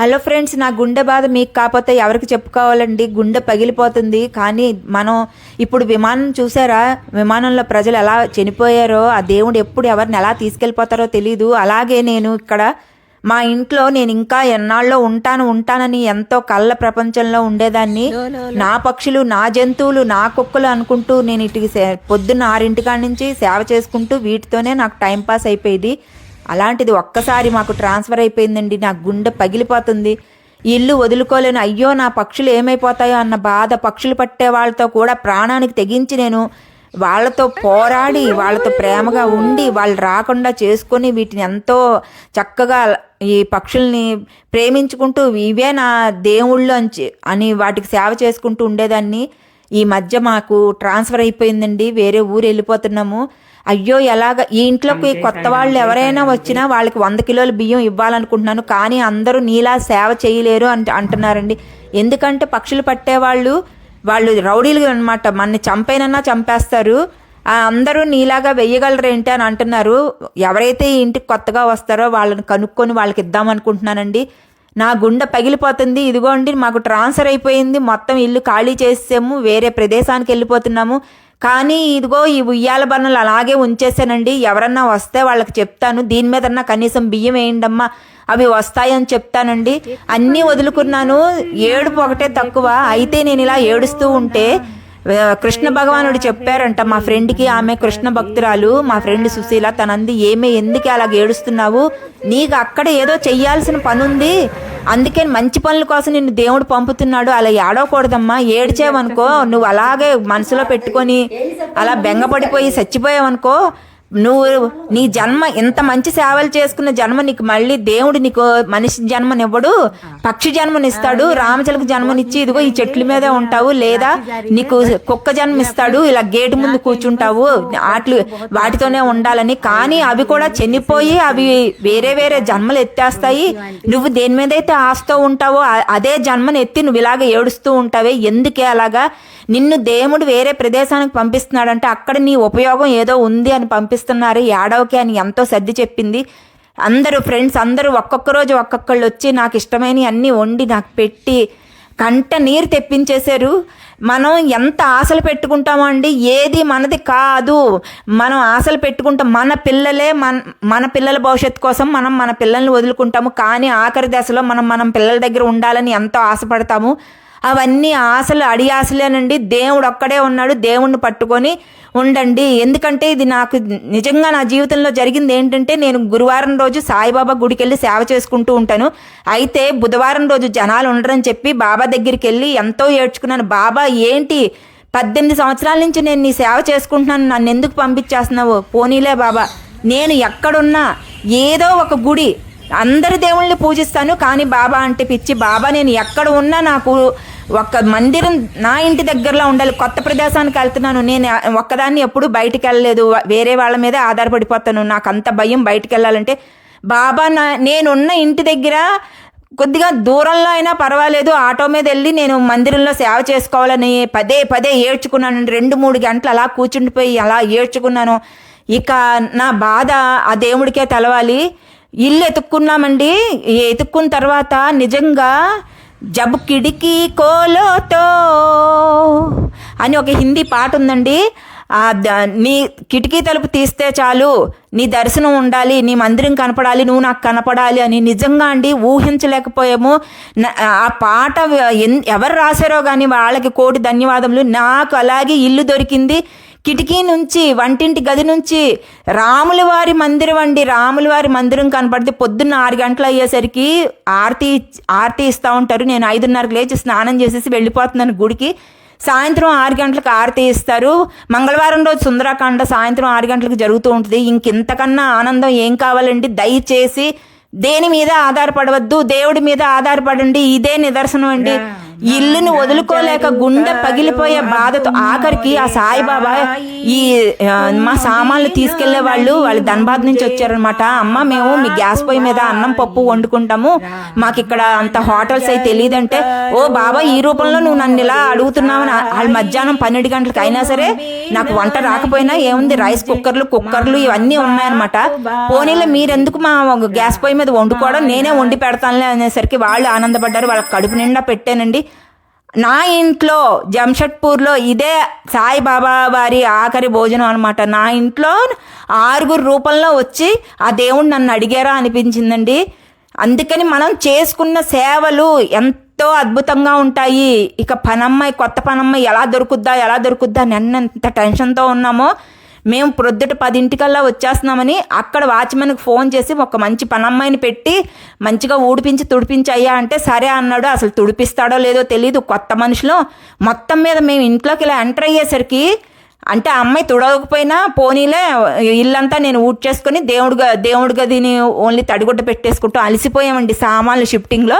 Hello friends నా గుండె బాధ మీకు కాకపోతే ఎవరికి చెప్పుకోవాలండి? గుండె పగిలిపోతుంది. కానీ మనం ఇప్పుడు విమానం చూసారా? విమానంలో ప్రజలు ఎలా చనిపోయారో ఆ దేవుడు ఎప్పుడు ఎవరిని ఎలా తీసుకెళ్ళిపోతారో తెలీదు. అలాగే నేను ఇక్కడ మా ఇంట్లో నేను ఇంకా ఎన్నాళ్ళలో ఉంటాను ఉంటానని ఎంతో కళ్ళ ప్రపంచంలో ఉండేదాన్ని. నా పక్షులు నా జంతువులు నా కుక్కలు అనుకుంటూ నేను ఇటుకి సే- పొద్దున్న ఆరింటికాడ నుంచి సేవ చేసుకుంటూ వీటితోనే నాకు టైం పాస్ అయిపోయేది. అలాంటిది ఒక్కసారి మాకు ట్రాన్స్ఫర్ అయిపోయిందండి. నా గుండె పగిలిపోతుంది. ఇల్లు వదులుకోలేను. అయ్యో నా పక్షులు ఏమైపోతాయో అన్న బాధ పక్షులు పట్టే వాళ్ళతో కూడా ప్రాణానికి తెగించి నేను వాళ్ళతో పోరాడి వాళ్ళతో ప్రేమగా ఉండి వాళ్ళు రాకుండా చేసుకొని వీటిని ఎంతో చక్కగా ఈ పక్షుల్ని ప్రేమించుకుంటూ ఇవే నా దేవుళ్ళు అని అని వాటికి సేవ చేసుకుంటూ ఉండేదాన్ని. ఈ మధ్య మాకు ట్రాన్స్ఫర్ అయిపోయిందండి వేరే ఊరు వెళ్ళిపోతున్నాము. అయ్యో ఎలాగ? ఈ ఇంట్లోకి కొత్త వాళ్ళు ఎవరైనా వచ్చినా వాళ్ళకి వంద కిలోల బియ్యం ఇవ్వాలనుకుంటున్నాను కానీ అందరూ నీలా సేవ చేయలేరు అంట అంటున్నారండి. ఎందుకంటే పక్షులు పట్టేవాళ్ళు వాళ్ళు రౌడీలు అనమాట మనని చంపైనన్నా చంపేస్తారు. అందరూ నీలాగా వెయ్యగలరేంటి అని అంటున్నారు. ఎవరైతే ఈ ఇంటికి కొత్తగా వస్తారో వాళ్ళని కనుక్కొని వాళ్ళకి ఇద్దామనుకుంటున్నానండి. నా గుండె పగిలిపోతుంది. ఇదిగోండి మాకు ట్రాన్స్ఫర్ అయిపోయింది. మొత్తం ఇల్లు ఖాళీ చేసాము వేరే ప్రదేశానికి వెళ్ళిపోతున్నాము. కానీ ఇదిగో ఈ ఉయ్యాల బన్నలు అలాగే ఉంచేసానండి ఎవరన్నా వస్తే వాళ్ళకి చెప్తాను. దీని మీదన్నా కనీసం బియ్యం వేయండమ్మా. అవి వస్తాయని చెప్తానండి. అన్నీ వదులుకున్నాను. ఏడుపు ఒకటే తక్కువ. అయితే నేను ఇలా ఏడుస్తూ ఉంటే కృష్ణ భగవానుడు చెప్పారంట మా ఫ్రెండ్కి ఆమె కృష్ణ భక్తురాలు. మా ఫ్రెండ్ సుశీల తనంది ఏమే ఎందుకు అలాగ ఏడుస్తున్నావు? నీకు అక్కడ ఏదో చెయ్యాల్సిన పనుంది. అందుకని అందుకే మంచి పనుల కోసం నిన్ను దేవుడు పంపుతున్నాడు. అలా ఏడవకూడదమ్మా. ఏడ్చేవనుకో నువ్వు అలాగే మనసులో పెట్టుకొని అలా బెంగపడిపోయి చచ్చిపోయావనుకో నువ్వు నీ జన్మ ఇంత మంచి సేవలు చేసుకున్న జన్మ నీకు మళ్ళీ దేవుడు నీకు మనిషి జన్మనివ్వడు పక్షి జన్మనిస్తాడు రామచిలక జన్మనిచ్చి ఇదిగో ఈ చెట్ల మీదే ఉంటావు లేదా నీకు కుక్క జన్మిస్తాడు ఇలా గేటు ముందు కూర్చుంటావు వాటి వాటితోనే ఉండాలని కానీ అవి కూడా చనిపోయి అవి వేరే వేరే జన్మలు ఎత్తేస్తాయి. నువ్వు దేని మీద అయితే ఆస్తో ఉంటావో అదే జన్మను ఎత్తి నువ్వు ఇలాగ ఏడుస్తూ ఉంటావే ఎందుకే అలాగా? నిన్ను దేవుడు వేరే ప్రదేశానికి పంపిస్తున్నాడంటే అక్కడ నీ ఉపయోగం ఏదో ఉంది అని పంపిస్తున్నారు ఏడవకి అని ఎంతో సర్ది చెప్పింది. అందరూ ఫ్రెండ్స్ అందరూ ఒక్కొక్క రోజు ఒక్కొక్కళ్ళు వచ్చి నాకు ఇష్టమైన అన్నీ వండి నాకు పెట్టి కంట నీరు తెప్పించేశారు. మనం ఎంత ఆశలు పెట్టుకుంటామో అండి. ఏది మనది కాదు. మనం ఆశలు పెట్టుకుంటాం. మన పిల్లలే మన మన పిల్లల భవిష్యత్తు కోసం మనం మన పిల్లల్ని వదులుకుంటాము. కానీ ఆఖరి దశలో మనం మనం పిల్లల దగ్గర ఉండాలని ఎంతో ఆశపడతాము. అవన్నీ ఆశలు అడి ఆశలేనండి దేవుడు ఒక్కడే ఉన్నాడు. దేవుణ్ణి పట్టుకొని ఉండండి. ఎందుకంటే ఇది నాకు నిజంగా నా జీవితంలో జరిగింది ఏంటంటే నేను గురువారం రోజు సాయిబాబా గుడికి వెళ్ళి సేవ చేసుకుంటూ ఉంటాను. అయితే బుధవారం రోజు జనాలు ఉండరని చెప్పి బాబా దగ్గరికి వెళ్ళి ఎంతో ఏడ్చుకున్నాను. బాబా ఏంటి? పద్దెనిమిది సంవత్సరాల నుంచి నేను నీ సేవ చేసుకుంటున్నాను. నన్ను ఎందుకు పంపించేస్తున్నావు? పోనీలే బాబా. నేను ఎక్కడున్నా ఏదో ఒక గుడి. అందరి దేవుళ్ళని పూజిస్తాను. కానీ బాబా అంటే పిచ్చి. బాబా నేను ఎక్కడ ఉన్నా నాకు ఒక్క మందిరం నా ఇంటి దగ్గరలో ఉండాలి కొత్త ప్రదేశానికి వెళ్తున్నాను. నేను ఒక్కదాన్ని ఎప్పుడు బయటికి వెళ్ళలేదు. వేరే వాళ్ళ మీదే ఆధారపడిపోతాను. నాకు అంత భయం బయటికి వెళ్ళాలంటే. బాబా నా నేనున్న ఇంటి దగ్గర కొద్దిగా దూరంలో అయినా పర్వాలేదు. ఆటో మీద వెళ్ళి నేను మందిరంలో సేవ చేసుకోవాలని పదే పదే ఏడ్చుకున్నాను. రెండు మూడు గంటలు అలా కూర్చుండిపోయి అలా ఏడ్చుకున్నాను. ఇక నా బాధ ఆ దేవుడికే తెలవాలి. ఇల్లు ఎతుక్కున్నామండి. ఎతుక్కున్న తర్వాత నిజంగా జబ్ కిడికి కోలోతో అని ఒక హిందీ పాట ఉందండి. నీ కిటికీ తలుపు తీస్తే చాలు నీ దర్శనం ఉండాలి నీ మందిరం కనపడాలి నువ్వు నాకు కనపడాలి అని నిజంగా అండి ఊహించలేకపోయాము. ఆ పాట ఎన్- ఎవరు రాశారో కానీ వాళ్ళకి కోటి ధన్యవాదములు. నాకు అలాగే ఇల్లు దొరికింది. కిటికీ నుంచి వంటింటి గది నుంచి రాములవారి మందిరం అండి. రాములవారి మందిరం కనపడితే పొద్దున్న ఆరు గంటలు అయ్యేసరికి ఆరతి ఆరతి ఇస్తూ ఉంటారు. నేను ఐదున్నరకు లేచి స్నానం చేసేసి వెళ్ళిపోతున్నాను గుడికి. సాయంత్రం ఆరు గంటలకు ఆరతి ఇస్తారు. మంగళవారం రోజు సుందరాకాండ సాయంత్రం ఆరు గంటలకు జరుగుతూ ఉంటుంది. ఇంకెంతకన్నా ఆనందం ఏం కావాలండి? దయచేసి దేని మీద ఆధారపడవద్దు. దేవుడి మీద ఆధారపడండి. ఇదే నిదర్శనం అండి. ఇల్లుని వదులుకోలేక గుండె పగిలిపోయే బాధతో ఆఖరికి ఆ సాయిబాబా ఈ మా సామాన్లు తీసుకెళ్ళే వాళ్ళు వాళ్ళు ధన్బాద్ నుంచి వచ్చారనమాట అమ్మ మేము మీ గ్యాస్ పొయ్యి మీద అన్నం పప్పు వండుకుంటాము. మాకు ఇక్కడ అంత హోటల్స్ అయితే తెలియదంటే ఓ బాబా ఈ రూపంలో నువ్వు నన్ను ఇలా అడుగుతున్నావు వాళ్ళు మధ్యాహ్నం పన్నెండు గంటలకు అయినా సరే నాకు వంట రాకపోయినా ఏముంది? రైస్ కుక్కర్లు కుక్కర్లు ఇవన్నీ ఉన్నాయన్నమాట. పోనీలో మీరెందుకు మా గ్యాస్ పొయ్యి మీద వండుకోవడం? నేనే వండి పెడతానులే అనేసరికి వాళ్ళు ఆనందపడ్డారు. వాళ్ళ కడుపు నిండా పెట్టానండి. నా ఇంట్లో జంషెడ్పూర్లో ఇదే సాయిబాబా వారి ఆఖరి భోజనం అనమాట నా ఇంట్లో ఆరుగురు రూపంలో వచ్చి ఆ దేవుడు నన్ను అడిగారా అనిపించిందండి. అందుకని మనం చేసుకున్న సేవలు ఎంతో అద్భుతంగా ఉంటాయి. ఇక పనమ్మాయి కొత్త పనమ్మాయి ఎలా దొరుకుద్దా ఎలా దొరుకుద్దా అని ఎంత టెన్షన్తో ఉన్నామో మేము ప్రొద్దుట పదింటికల్లా వచ్చేస్తున్నామని అక్కడ వాచ్మెన్కి ఫోన్ చేసి ఒక మంచి పనమ్మాయిని పెట్టి మంచిగా ఊడిపించి తుడిపించి అయ్యా అంటే సరే అన్నాడు. అసలు తుడిపిస్తాడో లేదో తెలియదు కొత్త మనుషులు. మొత్తం మీద మేము ఇంట్లోకి ఇలా ఎంటర్ అయ్యేసరికి అంటే ఆ అమ్మాయి తుడవకపోయినా పోనీలే ఇల్లంతా నేను ఊడ్ చేసుకొని దేవుడు గ- దేవుడి గదిని ఓన్లీ తడిగుడ్డ పెట్టేసుకుంటూ అలసిపోయామండి సామాన్లు షిఫ్టింగ్లో.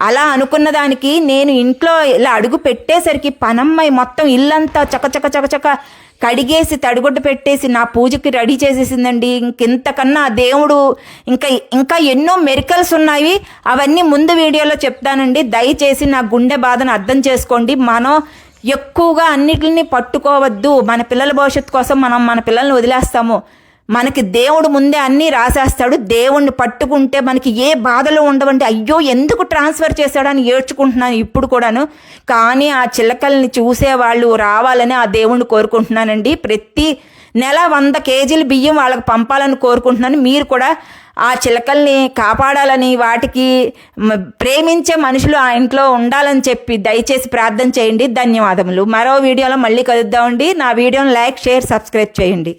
అలా అనుకున్న దానికి నేను ఇంట్లో ఇలా అడుగు పెట్టేసరికి పనమ్మాయి మొత్తం ఇల్లంతా చకచక చకచక కడిగేసి తడిగుడ్డ పెట్టేసి నా పూజకి రెడీ చేసేసిందండి. ఇంకెంతకన్నా దేవుడు ఇంకా ఇంకా ఎన్నో మెరికల్స్ ఉన్నాయి. అవన్నీ ముందు వీడియోలో చెప్తానండి. దయచేసి నా గుండె బాధను అర్థం చేసుకోండి. మనం ఎక్కువగా అన్నిటిని పట్టుకోవద్దు. మన పిల్లల భవిష్యత్తు కోసం మనం మన పిల్లల్ని వదిలేస్తాము. మనకి దేవుడు ముందే అన్నీ రాసేస్తాడు. దేవుణ్ణి పట్టుకుంటే మనకి ఏ బాధలు ఉండవండి. అయ్యో ఎందుకు ట్రాన్స్ఫర్ చేశాడని ఏడ్చుకుంటున్నాను ఇప్పుడు కూడాను. కానీ ఆ చిలకల్ని చూసేవాళ్ళు రావాలని ఆ దేవుణ్ణి కోరుకుంటున్నానండి. ప్రతి నెల వంద కేజీలు బియ్యం వాళ్ళకి పంపాలని కోరుకుంటున్నాను. మీరు కూడా ఆ చిలకల్ని కాపాడాలని వాటికి ప్రేమించే మనుషులు ఆ ఇంట్లో ఉండాలని చెప్పి దయచేసి ప్రార్థన చేయండి. ధన్యవాదములు. మరో వీడియోలో మళ్ళీ కలుద్దామండి. నా వీడియోని లైక్ షేర్ సబ్స్క్రైబ్ చేయండి.